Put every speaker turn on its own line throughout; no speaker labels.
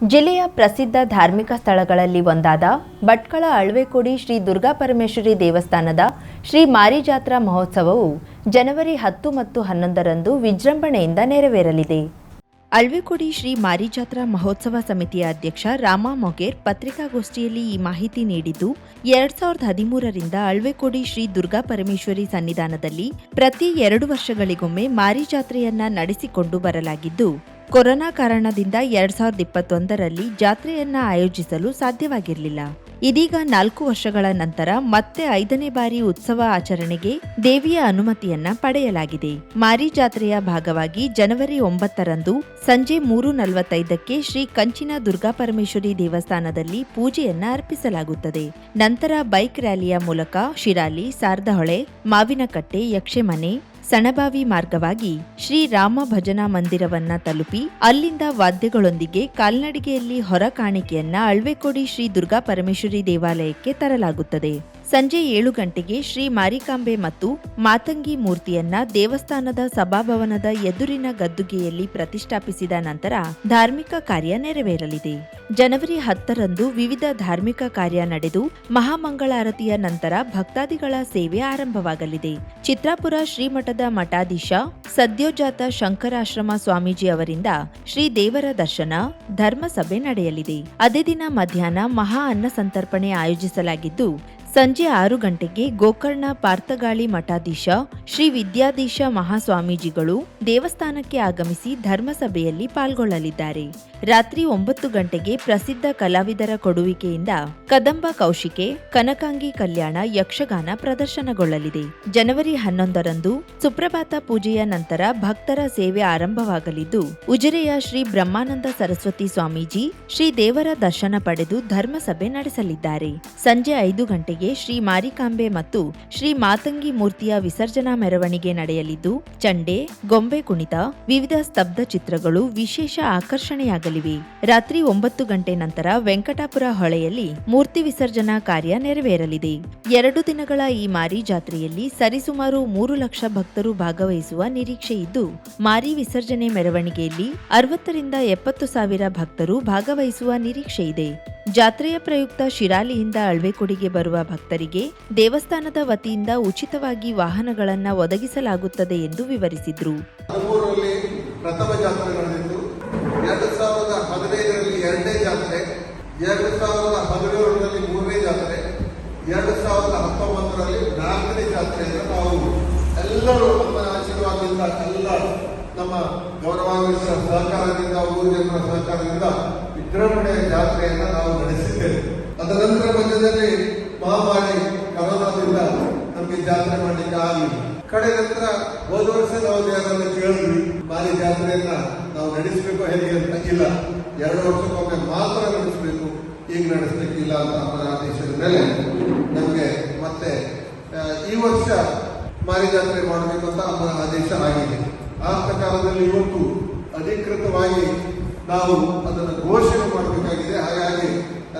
ಜಿಲ್ಲೆಯ ಪ್ರಸಿದ್ಧ ಧಾರ್ಮಿಕ ಸ್ಥಳಗಳಲ್ಲಿ ಒಂದಾದ ಭಟ್ಕಳ ಅಳ್ವೆಕೋಡಿ ಶ್ರೀ ದುರ್ಗಾಪರಮೇಶ್ವರಿ ದೇವಸ್ಥಾನದ ಶ್ರೀ ಮಾರಿಜಾತ್ರಾ ಮಹೋತ್ಸವವು ಜನವರಿ ಹತ್ತು ಮತ್ತು ಹನ್ನೊಂದರಂದು ವಿಜೃಂಭಣೆಯಿಂದ ನೆರವೇರಲಿದೆ. ಅಳ್ವೆಕೋಡಿ ಶ್ರೀ ಮಾರಿಜಾತ್ರಾ ಮಹೋತ್ಸವ ಸಮಿತಿಯ ಅಧ್ಯಕ್ಷ ರಾಮ ಮೊಗೇರ್ ಪತ್ರಿಕಾಗೋಷ್ಠಿಯಲ್ಲಿ ಈ ಮಾಹಿತಿ ನೀಡಿದ್ದು, ಎರಡ್ ಸಾವಿರದ ಹದಿಮೂರರಿಂದ ಅಳ್ವೆಕೋಡಿ ಶ್ರೀ ದುರ್ಗಾ ಪರಮೇಶ್ವರಿ ಸನ್ನಿಧಾನದಲ್ಲಿ ಪ್ರತಿ ಎರಡು ವರ್ಷಗಳಿಗೊಮ್ಮೆ ಮಾರಿ ಜಾತ್ರೆಯನ್ನ ನಡೆಸಿಕೊಂಡು ಬರಲಾಗಿದ್ದು ಕೊರೋನಾ ಕಾರಣದಿಂದ ಎರಡ್ ಸಾವಿರದ ಇಪ್ಪತ್ತೊಂದರಲ್ಲಿ ಜಾತ್ರೆಯನ್ನ ಆಯೋಜಿಸಲು ಸಾಧ್ಯವಾಗಿರಲಿಲ್ಲ. ಇದೀಗ ನಾಲ್ಕು ವರ್ಷಗಳ ನಂತರ ಮತ್ತೆ ಐದನೇ ಬಾರಿ ಉತ್ಸವ ಆಚರಣೆಗೆ ದೇವಿಯ ಅನುಮತಿಯನ್ನ ಪಡೆಯಲಾಗಿದೆ. ಮಾರಿ ಜಾತ್ರೆಯ ಭಾಗವಾಗಿ ಜನವರಿ ಒಂಬತ್ತರಂದು ಸಂಜೆ ಮೂರು ನಲವತ್ತೈದಕ್ಕೆ ಶ್ರೀ ಕಂಚಿನ ದುರ್ಗಾಪರಮೇಶ್ವರಿ ದೇವಸ್ಥಾನದಲ್ಲಿ ಪೂಜೆಯನ್ನ ಅರ್ಪಿಸಲಾಗುತ್ತದೆ. ನಂತರ ಬೈಕ್ ರ್ಯಾಲಿಯ ಮೂಲಕ ಶಿರಾಲಿ, ಸಾರ್ದಹೊಳೆ, ಮಾವಿನಕಟ್ಟೆ, ಯಕ್ಷೆಮನೆ ಸಣಬಾವಿ ಮಾರ್ಗವಾಗಿ ಶ್ರೀ ರಾಮ ಭಜನಾ ಮಂದಿರವನ್ನ ತಲುಪಿ ಅಲ್ಲಿಂದ ವಾದ್ಯಗಳೊಂದಿಗೆ ಕಾಲ್ನಡಿಗೆಯಲ್ಲಿ ಹೊರ ಕಾಣಿಕೆಯನ್ನ ಅಳ್ವೆಕೋಡಿ ಶ್ರೀ ದುರ್ಗಾ ಪರಮೇಶ್ವರಿ ದೇವಾಲಯಕ್ಕೆ ತರಲಾಗುತ್ತದೆ. ಸಂಜೆ ಏಳು ಗಂಟೆಗೆ ಶ್ರೀ ಮಾರಿಕಾಂಬೆ ಮತ್ತು ಮಾತಂಗಿ ಮೂರ್ತಿಯನ್ನ ದೇವಸ್ಥಾನದ ಸಭಾಭವನದ ಎದುರಿನ ಗದ್ದುಗೆಯಲ್ಲಿ ಪ್ರತಿಷ್ಠಾಪಿಸಿದ ನಂತರ ಧಾರ್ಮಿಕ ಕಾರ್ಯ ನೆರವೇರಲಿದೆ. ಜನವರಿ ಹತ್ತರಂದು ವಿವಿಧ ಧಾರ್ಮಿಕ ಕಾರ್ಯ ನಡೆದು ಮಹಾಮಂಗಳಾರತಿಯ ನಂತರ ಭಕ್ತಾದಿಗಳ ಸೇವೆ ಆರಂಭವಾಗಲಿದೆ. ಚಿತ್ರಾಪುರ ಶ್ರೀಮಠದ ಮಠಾಧೀಶ ಸದ್ಯೋಜಾತ ಶಂಕರಾಶ್ರಮ ಸ್ವಾಮೀಜಿ ಅವರಿಂದ ಶ್ರೀ ದೇವರ ದರ್ಶನ, ಧರ್ಮಸಭೆ ನಡೆಯಲಿದೆ. ಅದೇ ದಿನ ಮಧ್ಯಾಹ್ನ ಮಹಾ ಅನ್ನ ಸಂತರ್ಪಣೆ ಆಯೋಜಿಸಲಾಗಿದ್ದು ಸಂಜೆ ಆರು ಗಂಟೆಗೆ ಗೋಕರ್ಣ ಪಾರ್ಥಗಾಳಿ ಮಠಾಧೀಶ ಶ್ರೀ ವಿದ್ಯಾಧೀಶ ಮಹಾಸ್ವಾಮೀಜಿಗಳು ದೇವಸ್ಥಾನಕ್ಕೆ ಆಗಮಿಸಿ ಧರ್ಮಸಭೆಯಲ್ಲಿ ಪಾಲ್ಗೊಳ್ಳಲಿದ್ದಾರೆ. ರಾತ್ರಿ ಒಂಬತ್ತು ಗಂಟೆಗೆ ಪ್ರಸಿದ್ಧ ಕಲಾವಿದರ ಕೊಡುವಿಕೆಯಿಂದ ಕದಂಬ ಕೌಶಿಕೆ, ಕನಕಾಂಗಿ ಕಲ್ಯಾಣ ಯಕ್ಷಗಾನ ಪ್ರದರ್ಶನಗೊಳ್ಳಲಿದೆ. ಜನವರಿ ಹನ್ನೊಂದರಂದು ಸುಪ್ರಭಾತ ಪೂಜೆಯ ನಂತರ ಭಕ್ತರ ಸೇವೆ ಆರಂಭವಾಗಲಿದ್ದು, ಉಜಿರೆಯ ಶ್ರೀ ಬ್ರಹ್ಮಾನಂದ ಸರಸ್ವತಿ ಸ್ವಾಮೀಜಿ ಶ್ರೀ ದೇವರ ದರ್ಶನ ಪಡೆದು ಧರ್ಮಸಭೆ ನಡೆಸಲಿದ್ದಾರೆ. ಸಂಜೆ ಐದು ಗಂಟೆಗೆ ಶ್ರೀ ಮಾರಿಕಾಂಬೆ ಮತ್ತು ಶ್ರೀ ಮಾತಂಗಿ ಮೂರ್ತಿಯ ವಿಸರ್ಜನಾ ಮೆರವಣಿಗೆ ನಡೆಯಲಿದ್ದು, ಚಂಡೆ, ಗೊಂಬೆ ಕುಣಿತ, ವಿವಿಧ ಸ್ತಬ್ಧ ಚಿತ್ರಗಳು ವಿಶೇಷ ಆಕರ್ಷಣೆಯಾಗಲಿವೆ. ರಾತ್ರಿ ಒಂಬತ್ತು ಗಂಟೆ ನಂತರ ವೆಂಕಟಾಪುರ ಹೊಳೆಯಲ್ಲಿ ಮೂರ್ತಿ ವಿಸರ್ಜನಾ ಕಾರ್ಯ ನೆರವೇರಲಿದೆ. ಎರಡು ದಿನಗಳ ಈ ಮಾರಿ ಜಾತ್ರೆಯಲ್ಲಿ ಸರಿಸುಮಾರು ಮೂರು ಲಕ್ಷ ಭಕ್ತರು ಭಾಗವಹಿಸುವ ನಿರೀಕ್ಷೆ ಇದ್ದು, ಮಾರಿ ವಿಸರ್ಜನೆ ಮೆರವಣಿಗೆಯಲ್ಲಿ ಅರವತ್ತರಿಂದ ಎಪ್ಪತ್ತು ಸಾವಿರ ಭಕ್ತರು ಭಾಗವಹಿಸುವ ನಿರೀಕ್ಷೆ ಇದೆ. ಜಾತ್ರೆಯ ಪ್ರಯುಕ್ತ ಶಿರಾಲಿಯಿಂದ ಅಳ್ವೆಕೊಡಿಗೆ ಬರುವ ಭಕ್ತರಿಗೆ ದೇವಸ್ಥಾನದ ವತಿಯಿಂದ ಉಚಿತವಾಗಿ ವಾಹನಗಳನ್ನು ಒದಗಿಸಲಾಗುತ್ತದೆ ಎಂದು ವಿವರಿಸಿದ್ರು.
ಎಲ್ಲರೂ ನಮ್ಮ ಆಶೀರ್ವಾದದಿಂದ, ಎಲ್ಲ ನಮ್ಮ ಗೌರವಾನ್ವಿತ ಸಹಕಾರದಿಂದ ಊರು ಜನರ ಸಹಕಾರದಿಂದ ವಿಜೃಂಭಣೆಯ ಜಾತ್ರೆಯನ್ನು ನಾವು ನಡೆಸಿದ್ದೇವೆ. ಅದನಂತರ ಮಧ್ಯದಲ್ಲಿ ಮಹಾಮಾರಿ ಕರೋನಾದಿಂದ ನಮಗೆ ಜಾತ್ರೆ ಮಾಡಲಿಕ್ಕೆ ಆಗಲಿಲ್ಲ. ಕಡೆ ನಂತರ ಹೋದ ವರ್ಷ ನಾವು ಯಾರನ್ನ ಕೇಳಿದ್ವಿ ಮಾರಿ ಜಾತ್ರೆಯನ್ನ ನಾವು ನಡೆಸಬೇಕು ಹೇಗೆ ಅಂತ. ಇಲ್ಲ, ಎರಡು ವರ್ಷಕ್ಕೊಮ್ಮೆ ಮಾತ್ರ ನಡೆಸಬೇಕು, ಈಗ ನಡೆಸಲಿಕ್ಕಿಲ್ಲ ಅಂತ ಆದೇಶದ ಮೇಲೆ ನಮಗೆ ಮತ್ತೆ ಈ ವರ್ಷ ಮಾರಿ ಜಾತ್ರೆ ಮಾಡಬೇಕು ಅಂತ ಅವರ ಆದೇಶ ಆಗಿದೆ. ಆ ಪ್ರಕಾರದಲ್ಲಿ ಇವತ್ತು ಅಧಿಕೃತವಾಗಿ ನಾವು ಅದನ್ನು ಘೋಷಣೆ ಮಾಡಬೇಕಾಗಿದೆ. ಹಾಗಾಗಿ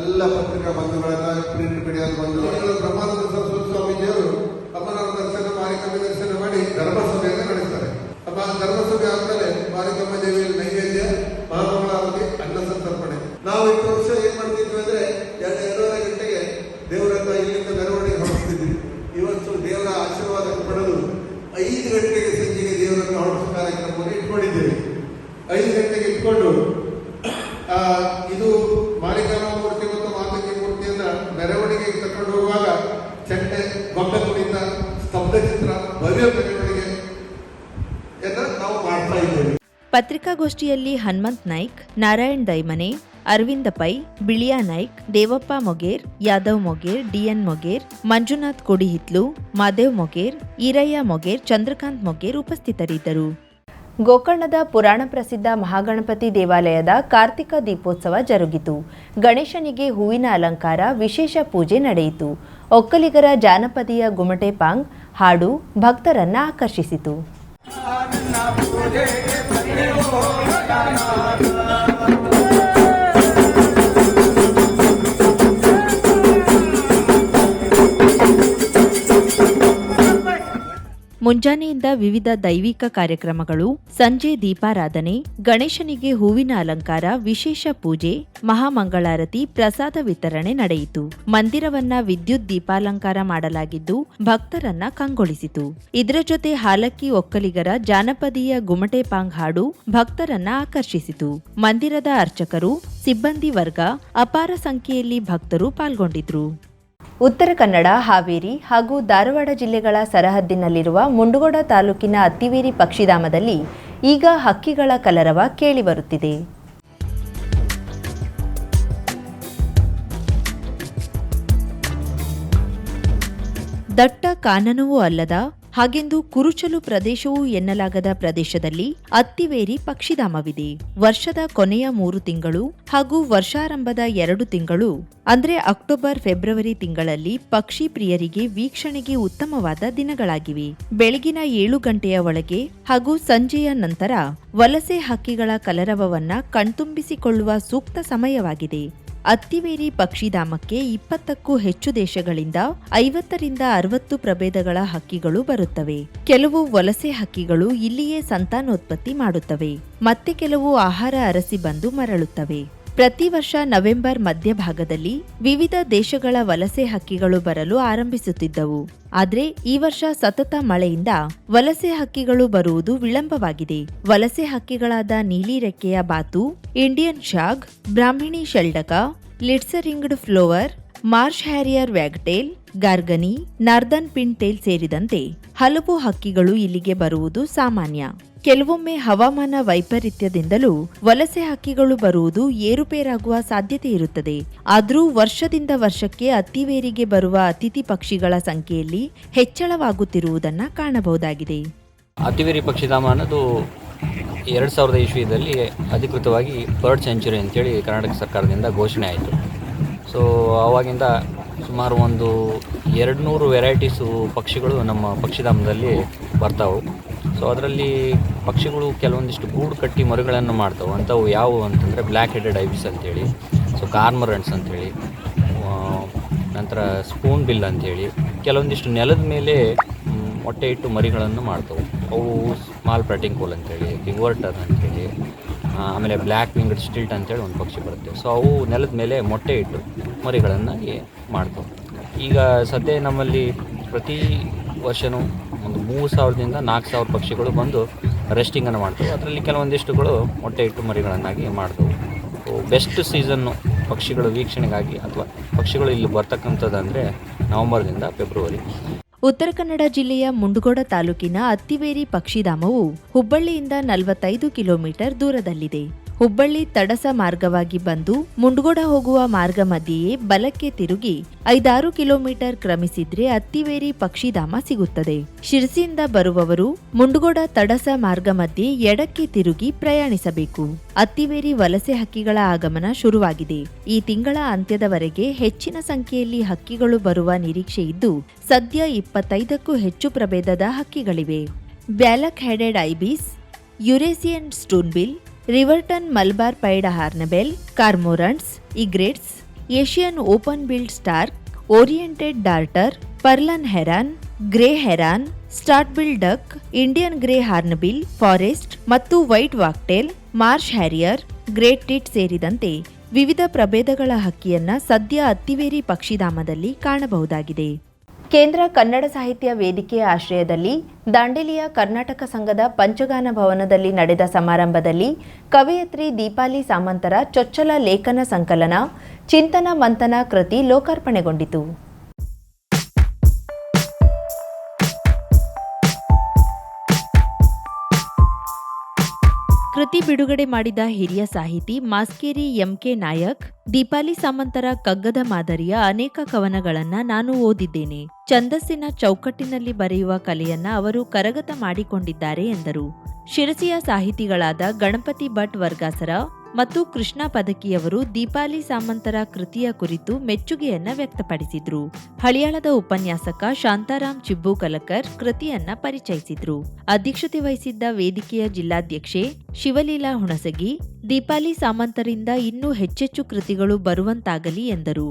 ಎಲ್ಲ ಪತ್ರಿಕಾ ಬಂಧುಗಳನ್ನ ಪ್ರಿಂಟ್ ಮೀಡಿಯಾ ಬಂಧುಗಳು ಬ್ರಹ್ಮಾನಂದ ಸರಸ್ವತಿ ಸ್ವಾಮೀಜಿಯವರು ಅಮ್ಮನವರ ದರ್ಶನ, ಮಾರಿಕಮ್ಮ ದರ್ಶನ ಮಾಡಿ ಧರ್ಮಸಭೆಯನ್ನು ನಡೆಸ್ತಾರೆ. ಅಮ್ಮ ಧರ್ಮಸಭೆ ಆದ್ಮೇಲೆ ಮಾರಿಕಮ್ಮ ದೇವಿಯಲ್ಲಿ ನೈವೇದ್ಯ, ಮಹಾಮಂಗಳಾರತಿ, ಅನ್ನ ಸಂತರ್ಪಣೆ ನಾವು ಇಷ್ಟು ವರ್ಷ ಏನ್ ಮಾಡ್ತಿದ್ವಿ ಅಂದ್ರೆ ಎರಡು ಎರಡೂವರೆ ಗಂಟೆಗೆ ದೇವರನ್ನ ಇಲ್ಲಿಂದ ಮೆರವಣಿಗೆ ಹೊರಡ್ತಿದ್ವಿ ಇವತ್ತು ದೇವರ ಆಶೀರ್ವಾದ ಪಡೆದು ಐದು ಗಂಟೆಗೆ ಸಂಜೆಗೆ ದೇವರನ್ನ ಹೊರಡಿಸೋ ಕಾರ್ಯಕ್ರಮವನ್ನು ಇಟ್ಕೊಂಡಿದ್ದೇವೆ ಐದು ಗಂಟೆಗೆ ಇಟ್ಕೊಂಡು ಆ, ಇದು ಮಾರಿಕಾಮ ಮೂರ್ತಿ ಮತ್ತು ಮಾತಂಗಿ ಮೂರ್ತಿಯನ್ನ ಮೆರವಣಿಗೆಗೆ ತಕೊಂಡು ಹೋಗುವಾಗ ಚಂಡೆ ಗೊಂಬೆ ಕುಣಿತ, ಸ್ತಬ್ಧ ಚಿತ್ರ, ಭವ್ಯ ಮೆರವಣಿಗೆ ನಾವು ಮಾಡ್ತಾ ಇದ್ದೇವೆ.
ಪತ್ರಿಕಾಗೋಷ್ಠಿಯಲ್ಲಿ ಹನುಮಂತ್ ನಾಯ್ಕ್, ನಾರಾಯಣ್ ದೈಮನೆ, ಅರವಿಂದ ಪೈ, ಬಿಳಿಯಾ ನಾಯ್ಕ್, ದೇವಪ್ಪ ಮೊಗೇರ್, ಯಾದವ್ ಮೊಗೇರ್, ಡಿಎನ್ ಮೊಗೇರ್, ಮಂಜುನಾಥ್ ಕೊಡಿಹಿತ್ಲು, ಮಾದೇವ್ ಮೊಗೇರ್, ಈರಯ್ಯ ಮೊಗೇರ್, ಚಂದ್ರಕಾಂತ್ ಮೊಗೇರ್ ಉಪಸ್ಥಿತರಿದ್ದರು. ಗೋಕರ್ಣದ ಪುರಾಣ ಪ್ರಸಿದ್ಧ ಮಹಾಗಣಪತಿ ದೇವಾಲಯದ ಕಾರ್ತಿಕ ದೀಪೋತ್ಸವ ಜರುಗಿತು. ಗಣೇಶನಿಗೆ ಹೂವಿನ ಅಲಂಕಾರ, ವಿಶೇಷ ಪೂಜೆ ನಡೆಯಿತು. ಒಕ್ಕಲಿಗರ ಜಾನಪದೀಯ ಗುಮಟೆ ಪಾಂಗ್ ಹಾಡು ಭಕ್ತರನ್ನ ಆಕರ್ಷಿಸಿತು. ಮುಂಜಾನೆಯಿಂದ ವಿವಿಧ ದೈವಿಕ ಕಾರ್ಯಕ್ರಮಗಳು, ಸಂಜೆ ದೀಪಾರಾಧನೆ, ಗಣೇಶನಿಗೆ ಹೂವಿನ ಅಲಂಕಾರ, ವಿಶೇಷ ಪೂಜೆ, ಮಹಾಮಂಗಳಾರತಿ, ಪ್ರಸಾದ ವಿತರಣೆ ನಡೆಯಿತು. ಮಂದಿರವನ್ನ ವಿದ್ಯುತ್ ದೀಪಾಲಂಕಾರ ಮಾಡಲಾಗಿದ್ದು, ಭಕ್ತರನ್ನ ಕಂಗೊಳಿಸಿತು. ಇದರ ಜೊತೆ ಹಾಲಕ್ಕಿ ಒಕ್ಕಲಿಗರ ಜಾನಪದೀಯ ಗುಮಟೆ ಪಾಂಗ್ ಹಾಡು ಭಕ್ತರನ್ನ ಆಕರ್ಷಿಸಿತು. ಮಂದಿರದ ಅರ್ಚಕರು, ಸಿಬ್ಬಂದಿ ವರ್ಗ ಅಪಾರ ಸಂಖ್ಯೆಯಲ್ಲಿ ಭಕ್ತರು ಪಾಲ್ಗೊಂಡಿದ್ರು. ಉತ್ತರ ಕನ್ನಡ, ಹಾವೇರಿ ಹಾಗೂ ಧಾರವಾಡ ಜಿಲ್ಲೆಗಳ ಸರಹದ್ದಿನಲ್ಲಿರುವ ಮುಂಡಗೋಡ ತಾಲೂಕಿನ ಅತ್ತಿವೇರಿ ಪಕ್ಷಿಧಾಮದಲ್ಲಿ ಈಗ ಹಕ್ಕಿಗಳ ಕಲರವ ಕೇಳಿಬರುತ್ತಿದೆ. ದಟ್ಟ ಕಾನನವೂ ಅಲ್ಲದ ಹಾಗೆಂದು ಕುರುಚಲು ಪ್ರದೇಶವೂ ಎನ್ನಲಾಗದ ಪ್ರದೇಶದಲ್ಲಿ ಅತ್ತಿವೇರಿ ಪಕ್ಷಿಧಾಮವಿದೆ. ವರ್ಷದ ಕೊನೆಯ ಮೂರು ತಿಂಗಳು ಹಾಗೂ ವರ್ಷಾರಂಭದ ಎರಡು ತಿಂಗಳು, ಅಂದರೆ ಅಕ್ಟೋಬರ್, ಫೆಬ್ರವರಿ ತಿಂಗಳಲ್ಲಿ ಪಕ್ಷಿ ಪ್ರಿಯರಿಗೆ ವೀಕ್ಷಣೆಗೆ ಉತ್ತಮವಾದ ದಿನಗಳಾಗಿವೆ. ಬೆಳಗಿನ ಏಳು ಗಂಟೆಯ ಒಳಗೆ ಹಾಗೂ ಸಂಜೆಯ ನಂತರ ವಲಸೆ ಹಕ್ಕಿಗಳ ಕಲರವವನ್ನ ಕಣ್ತುಂಬಿಸಿಕೊಳ್ಳುವ ಸೂಕ್ತ ಸಮಯವಾಗಿದೆ. ಅತ್ತಿವೇರಿ ಪಕ್ಷಿಧಾಮಕ್ಕೆ ಇಪ್ಪತ್ತಕ್ಕೂ ಹೆಚ್ಚು ದೇಶಗಳಿಂದ ಐವತ್ತರಿಂದ ಅರವತ್ತು ಪ್ರಭೇದಗಳ ಹಕ್ಕಿಗಳು ಬರುತ್ತವೆ. ಕೆಲವು ವಲಸೆ ಹಕ್ಕಿಗಳು ಇಲ್ಲಿಯೇ ಸಂತಾನೋತ್ಪತ್ತಿ ಮಾಡುತ್ತವೆ. ಮತ್ತೆ ಕೆಲವು ಆಹಾರ ಅರಸಿ ಬಂದು ಮರಳುತ್ತವೆ. ಪ್ರತಿ ವರ್ಷ ನವೆಂಬರ್ ಮಧ್ಯಭಾಗದಲ್ಲಿ ವಿವಿಧ ದೇಶಗಳ ವಲಸೆ ಹಕ್ಕಿಗಳು ಬರಲು ಆರಂಭಿಸುತ್ತಿದ್ದವು. ಆದರೆ ಈ ವರ್ಷ ಸತತ ಮಳೆಯಿಂದ ವಲಸೆ ಹಕ್ಕಿಗಳು ಬರುವುದು ವಿಳಂಬವಾಗಿದೆ. ವಲಸೆ ಹಕ್ಕಿಗಳಾದ ನೀಲಿ ರೆಕ್ಕೆಯ ಬಾತು Indian shag Brahminy shelduck little ringed plover marsh harrier wagtail garganey, northern pintail tail ಸೇರಿದಂತೆ ಹಲವು ಹಕ್ಕಿಗಳು ಇಲ್ಲಿಗೆ ಬರುವುದು ಸಾಮಾನ್ಯ. ಕೆಲವೊಮ್ಮೆ ಹವಾಮಾನ ವೈಪರೀತ್ಯದಿಂದಲೂ ವಲಸೆ ಹಕ್ಕಿಗಳು ಬರುವುದು ಏರುಪೇರಾಗುವ ಸಾಧ್ಯತೆ ಇರುತ್ತದೆ. ಆದರೂ ವರ್ಷದಿಂದ ವರ್ಷಕ್ಕೆ ಅತ್ತಿವೇರಿಗೆ ಬರುವ ಅತಿಥಿ ಪಕ್ಷಿಗಳ ಸಂಖ್ಯೆಯಲ್ಲಿ ಹೆಚ್ಚಳವಾಗುತ್ತಿರುವುದನ್ನು ಕಾಣಬಹುದಾಗಿದೆ.
ಅತಿವೇರಿ ಪಕ್ಷಿಧಾಮ ಅನ್ನೋದು ಎರಡು ಸಾವಿರದ ಇಸ್ವಿಯಲ್ಲಿ ಅಧಿಕೃತವಾಗಿ ಬರ್ಡ್ ಸೆಂಚುರಿ ಅಂತೇಳಿ ಕರ್ನಾಟಕ ಸರ್ಕಾರದಿಂದ ಘೋಷಣೆ ಆಯಿತು. ಸೊ ಆವಾಗಿಂದ ಸುಮಾರು ಒಂದು ಎರಡು ನೂರು ವೆರೈಟೀಸು ಪಕ್ಷಿಗಳು ನಮ್ಮ ಪಕ್ಷಿಧಾಮದಲ್ಲಿ ಬರ್ತಾವೆ. ಸೊ ಅದರಲ್ಲಿ ಪಕ್ಷಿಗಳು ಕೆಲವೊಂದಿಷ್ಟು ಗೂಡು ಕಟ್ಟಿ ಮರಿಗಳನ್ನು ಮಾಡ್ತಾವೆ. ಅಂಥವು ಯಾವುವು ಅಂತಂದರೆ ಬ್ಲ್ಯಾಕ್ ಹೆಡೆಡ್ ಐಬಿಸ್ ಅಂತೇಳಿ ಸೊ ಕಾರ್ಮರಂಟ್ಸ್ ಅಂತೇಳಿ ಆ, ನಂತರ ಸ್ಪೂನ್ ಬಿಲ್ ಅಂತೇಳಿ ಕೆಲವೊಂದಿಷ್ಟು ನೆಲದ ಮೇಲೆ ಮೊಟ್ಟೆ ಇಟ್ಟು ಮರಿಗಳನ್ನು ಮಾಡ್ತಾವೆ. ಅವು ಸ್ಮಾಲ್ ಪ್ರಟಿಂಗ್ ಕೋಲ್ ಅಂತೇಳಿ ರಿವರ್ಟರ್ ಅಂತೇಳಿ ಆಮೇಲೆ ಬ್ಲ್ಯಾಕ್ ವಿಂಗಡ್ ಸ್ಟಿಲ್ಟ್ ಅಂತೇಳಿ ಒಂದು ಪಕ್ಷಿ ಬರುತ್ತೆ. ಸೊ ಅವು ನೆಲದ ಮೇಲೆ ಮೊಟ್ಟೆ ಇಟ್ಟು ಮರಿಗಳನ್ನು ಮಾಡ್ತವೆ. ಈಗ ಸದ್ಯ ನಮ್ಮಲ್ಲಿ ಪ್ರತಿ ವರ್ಷವೂ ಒಂದು ಮೂರು ಸಾವಿರದಿಂದ ನಾಲ್ಕು ಸಾವಿರ ಪಕ್ಷಿಗಳು ಬಂದು ರೆಸ್ಟಿಂಗನ್ನು ಮಾಡ್ತವೆ. ಅದರಲ್ಲಿ ಕೆಲವೊಂದಿಷ್ಟುಗಳು ಮೊಟ್ಟೆ ಇಟ್ಟು ಮರಿಗಳನ್ನಾಗಿ ಮಾಡ್ತವೆ. ಬೆಸ್ಟ್ ಸೀಸನ್ನು ಪಕ್ಷಿಗಳು ವೀಕ್ಷಣೆಗಾಗಿ ಅಥವಾ ಪಕ್ಷಿಗಳು ಇಲ್ಲಿ ಬರ್ತಕ್ಕಂಥದ್ದು ಅಂದರೆ ನವಂಬರ್ದಿಂದ ಫೆಬ್ರವರಿ.
ಉತ್ತರ ಕನ್ನಡ ಜಿಲ್ಲೆಯ ಮುಂಡಗೋಡ ತಾಲೂಕಿನ ಅತ್ತಿವೇರಿ ಪಕ್ಷಿಧಾಮವು ಹುಬ್ಬಳ್ಳಿಯಿಂದ ನಲವತ್ತೈದು ಕಿಲೋಮೀಟರ್ ದೂರದಲ್ಲಿದೆ. ಹುಬ್ಬಳ್ಳಿ ತಡಸ ಮಾರ್ಗವಾಗಿ ಬಂದು ಮುಂಡಗೋಡ ಹೋಗುವ ಮಾರ್ಗ ಮಧ್ಯೆಯೇ ಬಲಕ್ಕೆ ತಿರುಗಿ ಐದಾರು ಕಿಲೋಮೀಟರ್ ಕ್ರಮಿಸಿದ್ರೆ ಅತ್ತಿವೇರಿ ಪಕ್ಷಿಧಾಮ ಸಿಗುತ್ತದೆ. ಶಿರಸಿಯಿಂದ ಬರುವವರು ಮುಂಡಗೋಡ ತಡಸ ಮಾರ್ಗ ಮಧ್ಯೆ ಎಡಕ್ಕೆ ತಿರುಗಿ ಪ್ರಯಾಣಿಸಬೇಕು. ಅತ್ತಿವೇರಿ ವಲಸೆ ಹಕ್ಕಿಗಳ ಆಗಮನ ಶುರುವಾಗಿದೆ. ಈ ತಿಂಗಳ ಅಂತ್ಯದವರೆಗೆ ಹೆಚ್ಚಿನ ಸಂಖ್ಯೆಯಲ್ಲಿ ಹಕ್ಕಿಗಳು ಬರುವ ನಿರೀಕ್ಷೆ ಇದ್ದು ಸದ್ಯ ಇಪ್ಪತ್ತೈದಕ್ಕೂ ಹೆಚ್ಚು ಪ್ರಭೇದದ ಹಕ್ಕಿಗಳಿವೆ. Black headed ibis, Eurasian spoonbill river tern Malabar pied hornbill, cormorants, egrets, Asian open billed stork, oriental darter, purple heron, grey heron, start bill duck, Indian grey hornbill, forest ಮತ್ತು white wagtail marsh harrier, great tit ಸೇರಿದಂತೆ ವಿವಿಧ ಪ್ರಭೇದಗಳ ಹಕ್ಕಿಯನ್ನ ಸದ್ಯ ಅತ್ತಿವೇರಿ ಪಕ್ಷಿಧಾಮದಲ್ಲಿ ಕಾಣಬಹುದಾಗಿದೆ. ಕೇಂದ್ರ ಕನ್ನಡ ಸಾಹಿತ್ಯ ವೇದಿಕೆಯ ಆಶ್ರಯದಲ್ಲಿ ದಾಂಡೇಲಿಯ ಕರ್ನಾಟಕ ಸಂಘದ ಪಂಚಗಾನ ಭವನದಲ್ಲಿ ನಡೆದ ಸಮಾರಂಭದಲ್ಲಿ ಕವಯತ್ರಿ ದೀಪಾಲಿ ಸಾಮಂತರ ಚೊಚ್ಚಲ ಲೇಖನ ಸಂಕಲನ, ಚಿಂತನ ಮಂಥನ ಕೃತಿ ಲೋಕಾರ್ಪಣೆಗೊಂಡಿತು. ಕೃತಿ ಬಿಡುಗಡೆ ಮಾಡಿದ ಹಿರಿಯ ಸಾಹಿತಿ ಮಾಸ್ಕೇರಿ ಎಂಕೆ ನಾಯಕ್, ದೀಪಾಲಿ ಸಾಮಂತರ ಕಗ್ಗದ ಮಾದರಿಯ ಅನೇಕ ಕವನಗಳನ್ನ ನಾನು ಓದಿದ್ದೇನೆ. ಛಂದಸ್ಸಿನ ಚೌಕಟ್ಟಿನಲ್ಲಿ ಬರೆಯುವ ಕಲೆಯನ್ನ ಅವರು ಕರಗತ ಮಾಡಿಕೊಂಡಿದ್ದಾರೆ ಎಂದರು. ಶಿರಸಿಯ ಸಾಹಿತಿಗಳಾದ ಗಣಪತಿ ಭಟ್ ವರ್ಗಾಸರ ಮತ್ತು ಕೃಷ್ಣ ಪದಕಿಯವರು ದೀಪಾಲಿ ಸಾಮಂತರ ಕೃತಿಯ ಕುರಿತು ಮೆಚ್ಚುಗೆಯನ್ನ ವ್ಯಕ್ತಪಡಿಸಿದ್ರು. ಹಳಿಯಾಳದ ಉಪನ್ಯಾಸಕ ಶಾಂತಾರಾಮ್ ಚಿಬ್ಬು ಕಲಕರ್ ಕೃತಿಯನ್ನ ಪರಿಚಯಿಸಿದ್ರು. ಅಧ್ಯಕ್ಷತೆ ವಹಿಸಿದ್ದ ವೇದಿಕೆಯ ಜಿಲ್ಲಾಧ್ಯಕ್ಷೆ ಶಿವಲೀಲಾ ಹುಣಸಗಿ, ದೀಪಾಲಿ ಸಾಮಂತರಿಂದ ಇನ್ನೂ ಹೆಚ್ಚೆಚ್ಚು ಕೃತಿಗಳು ಬರುವಂತಾಗಲಿ ಎಂದರು.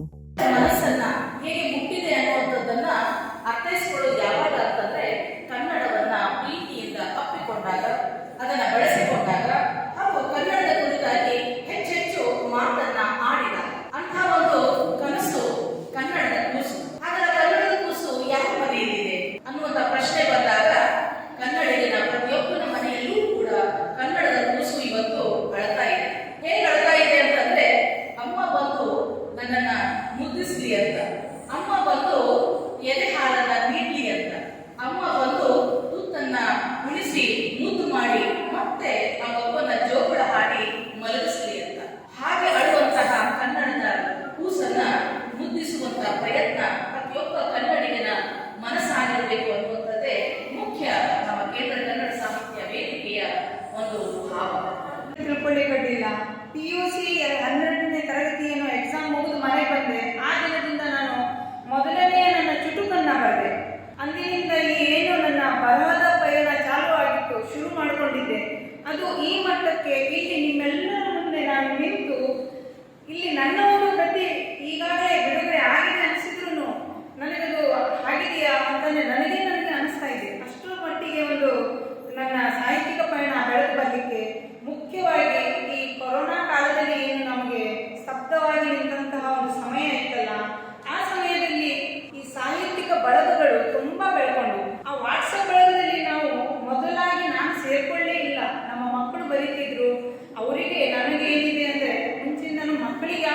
ಮಕ್ಕಳು ಬರೀತಿದ್ರು ಅವರಿಗೆ ನನಗೆ ಏನಿದೆ ಅಂದ್ರೆ ಮುಂಚೆ ನಾನು ಮಕ್ಕಳಿಗೆ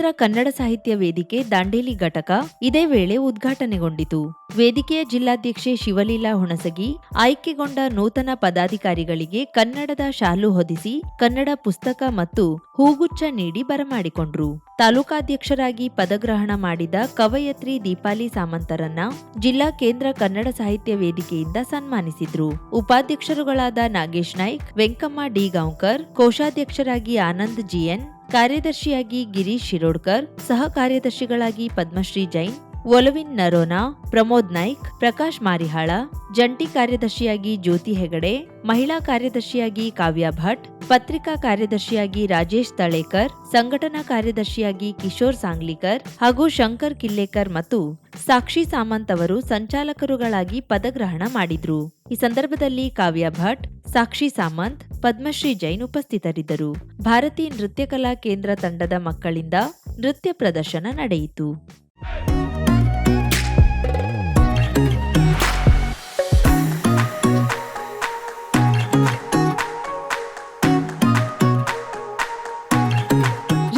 ಕೇಂದ್ರ ಕನ್ನಡ ಸಾಹಿತ್ಯ ವೇದಿಕೆ
ದಾಂಡೇಲಿ ಘಟಕ ಇದೇ ವೇಳೆ ಉದ್ಘಾಟನೆಗೊಂಡಿತು. ವೇದಿಕೆಯ ಜಿಲ್ಲಾಧ್ಯಕ್ಷೆ ಶಿವಲೀಲಾ ಹುಣಸಗಿ ಆಯ್ಕೆಗೊಂಡ ನೂತನ ಪದಾಧಿಕಾರಿಗಳಿಗೆ ಕನ್ನಡದ ಶಾಲು ಹೊದಿಸಿ, ಕನ್ನಡ ಪುಸ್ತಕ ಮತ್ತು ಹೂಗುಚ್ಛ ನೀಡಿ ಬರಮಾಡಿಕೊಂಡ್ರು. ತಾಲೂಕಾಧ್ಯಕ್ಷರಾಗಿ ಪದಗ್ರಹಣ ಮಾಡಿದ ಕವಯತ್ರಿ ದೀಪಾಲಿ ಸಾಮಂತರನ್ನ ಜಿಲ್ಲಾ ಕೇಂದ್ರ ಕನ್ನಡ ಸಾಹಿತ್ಯ ವೇದಿಕೆಯಿಂದ ಸನ್ಮಾನಿಸಿದ್ರು. ಉಪಾಧ್ಯಕ್ಷರುಗಳಾದ ನಾಗೇಶ್ ನಾಯ್ಕ್, ವೆಂಕಮ್ಮ ಡಿ. ಗಾಂವ್ಕರ್, ಕೋಶಾಧ್ಯಕ್ಷರಾಗಿ ಆನಂದ್ ಜಿಎನ್ ಕಾರ್ಯದರ್ಶಿಯಾಗಿ ಗಿರೀಶ್ ಶಿರೋಡ್ಕರ್, ಸಹ ಕಾರ್ಯದರ್ಶಿಗಳಾಗಿ ಪದ್ಮಶ್ರೀ ಜೈನ್, ಒಲವಿನ್ ನರೋನಾ, ಪ್ರಮೋದ್ ನಾಯ್ಕ್, ಪ್ರಕಾಶ್ ಮಾರಿಹಾಳ, ಜಂಟಿ ಕಾರ್ಯದರ್ಶಿಯಾಗಿ ಜ್ಯೋತಿ ಹೆಗಡೆ, ಮಹಿಳಾ ಕಾರ್ಯದರ್ಶಿಯಾಗಿ ಕಾವ್ಯ ಭಟ್, ಪತ್ರಿಕಾ ಕಾರ್ಯದರ್ಶಿಯಾಗಿ ರಾಜೇಶ್ ತಳೇಕರ್, ಸಂಘಟನಾ ಕಾರ್ಯದರ್ಶಿಯಾಗಿ ಕಿಶೋರ್ ಸಾಂಗ್ಲಿಕರ್ ಹಾಗೂ ಶಂಕರ್ ಕಿಲ್ಲೇಕರ್ ಮತ್ತು ಸಾಕ್ಷಿ ಸಾಮಂತ್ ಅವರು ಸಂಚಾಲಕರುಗಳಾಗಿ ಪದಗ್ರಹಣ ಮಾಡಿದ್ರು. ಈ ಸಂದರ್ಭದಲ್ಲಿ ಕಾವ್ಯ ಭಟ್, ಸಾಕ್ಷಿ ಸಾಮಂತ್ ಪದ್ಮಶ್ರೀ ಜೈನ್ ಉಪಸ್ಥಿತರಿದ್ದರು. ಭಾರತೀಯ ನೃತ್ಯ ಕಲಾ ಕೇಂದ್ರ ತಂಡದ ಮಕ್ಕಳಿಂದ ನೃತ್ಯ ಪ್ರದರ್ಶನ ನಡೆಯಿತು.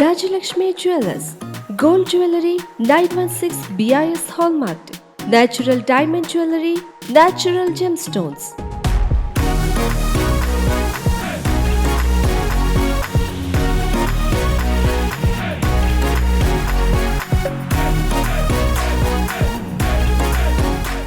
Rajalakshmi jewellers, gold jewellery, nine one six BIS hallmark natural diamond jewellery, natural gem stones